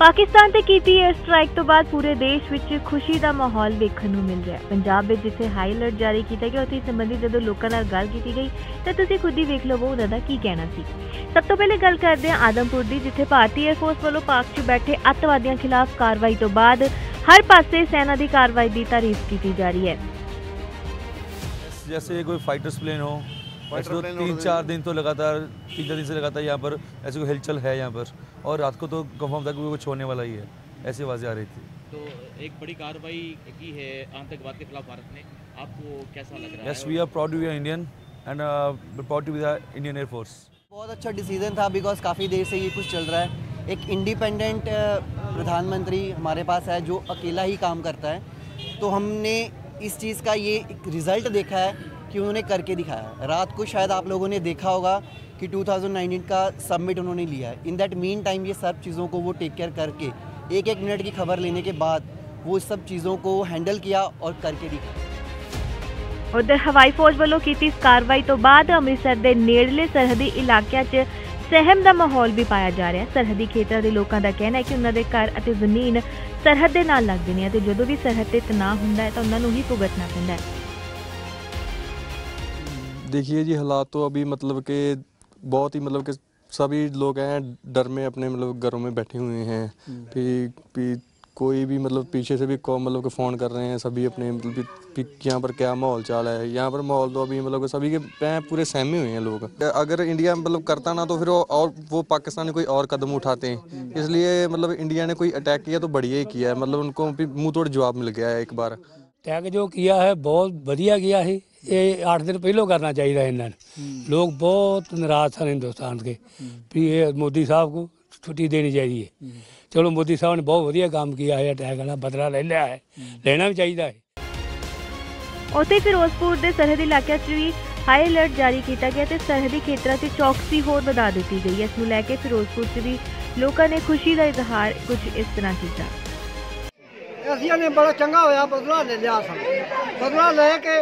ਪਾਕਿਸਤਾਨ ਤੇ ਕੀਤੀ air strike ਤੋਂ ਬਾਅਦ ਪੂਰੇ ਦੇਸ਼ ਵਿੱਚ ਖੁਸ਼ੀ ਦਾ ਮਾਹੌਲ ਵੇਖਣ ਨੂੰ ਮਿਲ ਰਿਹਾ ਹੈ। ਪੰਜਾਬ ਵਿੱਚ ਜਿੱਥੇ ਹਾਈ ਅਲਰਟ ਜਾਰੀ ਕੀਤਾ ਗਿਆ, ਉੱਥੇ ਸੰਬੰਧੀ ਜਦੋਂ ਲੋਕਾਂ ਨਾਲ ਗੱਲ ਕੀਤੀ ਗਈ, ਤਾਂ ਤੁਸੀਂ ਖੁਦ ਹੀ ਵੇਖ ਲਵੋ ਉਹਨਾਂ ਦਾ ਕੀ ਕਹਿਣਾ ਸੀ। ਸਭ ਤੋਂ ਪਹਿਲੇ ਗੱਲ ਕਰਦੇ ਹਾਂ ਆਦਮਪੁਰ ਦੀ, ਜਿੱਥੇ ਭਾਰਤੀ 에ਅਰ ਫੋਰਸ ਵੱਲੋਂ ਪਾਕ 'ਚ ਬੈਠੇ ਅੱਤਵਾਦੀਆਂ ਖਿਲਾਫ ਕਾਰਵਾਈ ਤੋਂ ਬਾਅਦ ਹਰ ਪਾਸੇ ਸੈਨਾ ਦੀ ਕਾਰਵਾਈ ਦੀ ਤਾਰੀਫ ਕੀਤੀ ਜਾ ਰਹੀ ਹੈ। ਜੈਸੇ ਕੋਈ ਫਾਈਟਰਸ ਪਲੇਨ ਹੋ ऐसे तो तीन चार दिन तो लगातार तीन चार दिन से लगातार यहाँ पर ऐसे कोई हिलचल है यहाँ पर। और रात को तो कंफर्म था कि वो कुछ होने वाला ही है। ऐसी आवाज़ें आ रही थी। तो एक बड़ी कार्रवाई की है आतंकवाद के खिलाफ भारत ने। आपको कैसा लग रहा है? Yes we are proud to be Indian and proud to be the Indian Air Force बहुत अच्छा डिसीज़न था बिकॉज़ काफ़ी देर से ये कुछ चल रहा है। एक इंडिपेंडेंट प्रधानमंत्री हमारे पास है जो अकेला ही काम करता है। तो हमने इस चीज़ का ये एक रिज़ल्ट देखा है कि उन्होंने करके दिखाया है रात को शायद आप लोगों ने देखा होगा कि 2019 का सबमिट उन्होंने लिया है इन दैट मीन टाइम ये सब चीज़ों को वो टेक केयर करके एक एक मिनट की खबर लेने के बाद वो इस सब चीज़ों को हैंडल किया और करके दिखाया ਉਧਰ ਹਵਾਈ ਫੌਜ ਵੱਲੋਂ ਕੀਤੀ ਇਸ ਕਾਰਵਾਈ ਤੋਂ ਬਾਅਦ ਅੰਮ੍ਰਿਤਸਰ ਦੇ ਨੇੜਲੇ ਸਰਹੱਦੀ ਇਲਾਕਿਆਂ 'ਚ ਸਹਿਮ ਦਾ ਮਾਹੌਲ ਵੀ ਪਾਇਆ ਜਾ ਰਿਹਾ ਹੈ ਸਰਹੱਦੀ ਖੇਤਰਾਂ ਦੇ ਲੋਕਾਂ ਦਾ ਕਹਿਣਾ ਹੈ ਕਿ ਉਹਨਾਂ ਦੇ ਘਰ ਅਤੇ ਜ਼ਮੀਨ ਸਰਹੱਦ ਦੇ ਨਾਲ ਲੱਗਦੇ ਨੇ ਅਤੇ ਜਦੋਂ ਵੀ ਸਰਹੱਦ ਤੇ ਤਣਾਅ ਹੁੰਦਾ ਹੈ ਤਾਂ ਉਹਨਾਂ ਨੂੰ ਹੀ ਭੁਗਤਣਾ ਪੈਂਦਾ ਹੈ देखिए जी हालात तो अभी मतलब के बहुत ही मतलब के सभी लोग हैं डर में अपने मतलब घरों में बैठे हुए हैं। हम्म। फिर भी कोई भी मतलब पीछे से भी कॉल मतलब के फ़ोन कर रहे हैं सभी अपने मतलब यहाँ पर क्या माहौल चाल है? यहाँ पर माहौल तो अभी मतलब सभी के पूरे सहमे हुए हैं लोग। अगर इंडिया मतलब करता ना तो फिर वो और वो पाकिस्तान कोई और कदम उठाते हैं। हम्म। इसलिए मतलब इंडिया ने कोई अटैक किया तो बढ़िया ही किया है मतलब उनको मुँह तोड़ जवाब मिल गया है एक बार। अटैक जो किया है बहुत बढ़िया किया है। ਇਹ 8 ਦਿਨ ਪਹਿਲੋਂ ਕਰਨਾ ਚਾਹੀਦਾ ਇਹਨਾਂ ਨੂੰ। ਲੋਕ ਬਹੁਤ ਨਾਰਾਜ਼ ਸਨ ਹਿੰਦੁਸਤਾਨ ਦੇ ਵੀ ਇਹ ਮੋਦੀ ਸਾਹਿਬ ਨੂੰ ਛੁੱਟੀ ਦੇਣੀ ਚਾਹੀਦੀ ਹੈ। ਚਲੋ ਮੋਦੀ ਸਾਹਿਬ ਨੇ ਬਹੁਤ ਵਧੀਆ ਕੰਮ ਕੀਤਾ ਹੈ ਟੈਗ ਵਾਲਾ ਬਦਲਾ ਲੈ ਲਿਆ ਹੈ। ਲੈਣਾ ਵੀ ਚਾਹੀਦਾ ਹੈ। ਉਤੇ ਫਿਰੋਜ਼ਪੁਰ ਦੇ ਸਰਹੱਦੀ ਇਲਾਕਿਆਂ 'ਚ ਵੀ ਹਾਈ ਅਲਰਟ ਜਾਰੀ ਕੀਤਾ ਗਿਆ ਤੇ ਸਰਹੱਦੀ ਖੇਤਰਾਂ 'ਤੇ ਚੌਕਸੀ ਹੋਰ ਵਧਾ ਦਿੱਤੀ ਗਈ। ਇਸ ਨੂੰ ਲੈ ਕੇ ਫਿਰੋਜ਼ਪੁਰ 'ਚ ਵੀ ਲੋਕਾਂ ਨੇ ਖੁਸ਼ੀ ਦਾ ਇਜ਼ਹਾਰ ਕੁਝ ਇਸ ਤਰ੍ਹਾਂ ਕੀਤਾ। ਅਸੀਂ ਨੇ ਬੜਾ ਚੰਗਾ ਹੋਇਆ ਬਦਲਾ ਲੈ ਲਿਆ ਸਾਨੂੰ। ਬਦਲਾ ਲੈ ਕੇ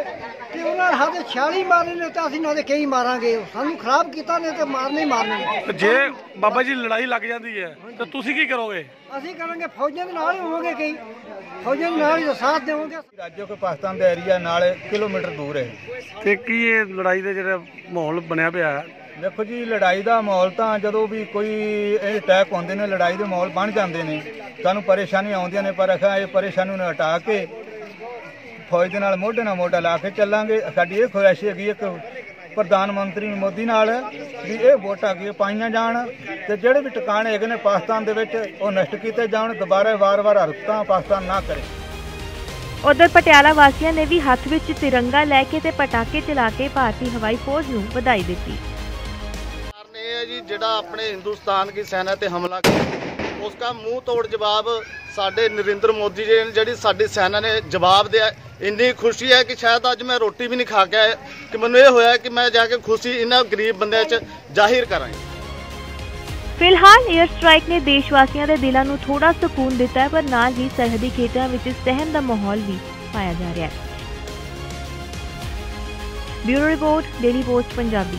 ਤੇ ਉਹਨਾਂ ਨੇ ਸਾਡੇ 46 ਮਾਰੇ ਨੇ ਤਾਂ ਅਸੀਂ ਨਾ ਦੇ ਕਈ ਮਾਰਾਂਗੇ। ਸਾਨੂੰ ਖਰਾਬ ਕੀਤਾ ਨੇ ਤੇ ਮਾਰਨੇ ਹੀ ਮਾਰਨੇ। ਜੇ ਬਾਬਾ ਜੀ ਲੜਾਈ ਲੱਗ ਜਾਂਦੀ ਹੈ ਤਾਂ ਤੁਸੀਂ ਕੀ ਕਰੋਗੇ? ਅਸੀਂ ਕਰਾਂਗੇ ਫੌਜਾਂ ਦੇ ਨਾਲ ਹੀ ਹੋਵਾਂਗੇ ਕਈ। ਫੌਜਾਂ ਦੇ ਨਾਲ ਹੀ ਸਾਥ ਦੇਵਾਂਗੇ। ਰਾਜੋ ਕੇ ਪਾਕਿਸਤਾਨ ਦਾ ਏਰੀਆ ਨਾਲ ਕਿਲੋਮੀਟਰ ਦੂਰ ਹੈ। ਤੇ ਕੀ ਇਹ ਲੜਾਈ ਦੇ ਜਿਹੜਾ ਮਾਹੌਲ ਬਣਿਆ ਪਿਆ ਹੈ? ਦੇਖੋ ਜੀ ਲੜਾਈ ਦਾ ਮਾਹੌਲ ਤਾਂ ਜਦੋਂ ਵੀ ਕੋਈ ਇਹ ਅਟੈਕ ਹੁੰਦੇ ਨੇ ਲੜਾਈ ਦੇ ਮਾਹੌਲ ਬਣ ਜਾਂਦੇ ਨੇ। ਸਾਨੂੰ ਪਰੇਸ਼ਾਨੀਆਂ ਆਉਂਦੀਆਂ ਨੇ ਪਰ ਅਖਾ ਇਹ ਪਰੇਸ਼ਾਨੀ ਨੂੰ ਹਟਾ ਕੇ ਫੌਜ ਦੇ ਨਾਲ ਮੋਢੇ ਨਾਲ ਮੋਢਾ ਲਾ ਕੇ ਚੱਲਾਂਗੇ। ਸਾਡੀ ਇਹ ਖੁਆਇਸ਼ ਹੈਗੀ ਇੱਕ ਪ੍ਰਧਾਨ ਮੰਤਰੀ ਮੋਦੀ ਨਾਲ ਵੀ ਇਹ ਵੋਟਾਂ ਕੀ ਪਾਈਆਂ ਜਾਣ ਤੇ ਜਿਹੜੇ ਵੀ ਟਿਕਾਣੇ ਹੈਗੇ ਨੇ ਪਾਕਿਸਤਾਨ ਦੇ ਵਿੱਚ ਉਹ ਨਸ਼ਟ ਕੀਤੇ ਜਾਣ ਦੁਬਾਰਾ ਵਾਰ-ਵਾਰ ਹਰਕਤਾਂ ਪਾਕਿਸਤਾਨ ਨਾ ਕਰੇ। ਉਧਰ ਪਟਿਆਲਾ ਵਾਸੀਆਂ ਨੇ ਵੀ ਹੱਥ ਵਿੱਚ ਤਿਰੰਗਾ ਲੈ ਕੇ ਤੇ ਪਟਾਕੇ ਚਲਾ ਕੇ ਭਾਰਤੀ ਹਵਾਈ ਫੌਜ ਨੂੰ ਵਧਾਈ ਦਿੱਤੀ। ਕਾਰਨ ਇਹ ਜੀ ਜਿਹੜਾ ਆਪਣੇ ਹਿੰਦੁਸਤਾਨ ਦੀ ਸੈਨਾ ਤੇ ਹਮਲਾ ਕੀਤਾ ਮੂੰਹ ਤੋੜ ਜਵਾਬ ਸਾਡੇ ਨਰਿੰਦਰ ਮੋਦੀ ਜੀ ਨੇ, ਜਿਹੜੀ ਸਾਡੀ ਸੈਨਾ ਨੇ ਜਵਾਬ ਦਿਆ। ਇੰਨੀ ਖੁਸ਼ੀ ਹੈ ਕਿ ਸ਼ਾਇਦ ਅੱਜ ਮੈਂ ਰੋਟੀ ਵੀ ਨਹੀਂ ਖਾ ਕੇ ਆਇਆ, ਕਿ ਮੈਨੂੰ ਇਹ ਹੋਇਆ ਕਿ ਮੈਂ ਜਾ ਕੇ ਖੁਸ਼ੀ ਇਹਨਾਂ ਗਰੀਬ ਬੰਦਿਆਂ 'ਚ ਜ਼ਾਹਿਰ ਕਰਾਂ ਫਿਲਹਾਲ 에ਅਰ ਸਟ੍ਰਾਈਕ ਨੇ ਦੇਸ਼ ਵਾਸੀਆਂ ਦੇ ਦਿਲਾਂ ਨੂੰ ਥੋੜਾ ਸਕੂਨ ਦਿੱਤਾ ਹੈ, ਪਰ ਨਾਲ ਹੀ ਸਰਹੱਦੀ ਖੇਤਰਾਂ ਵਿੱਚ ਸਹਿਮ ਦਾ ਮਾਹੌਲ ਵੀ ਪਾਇਆ ਜਾ ਰਿਹਾ ਹੈ। Bureau report, Daily Post, Punjabi.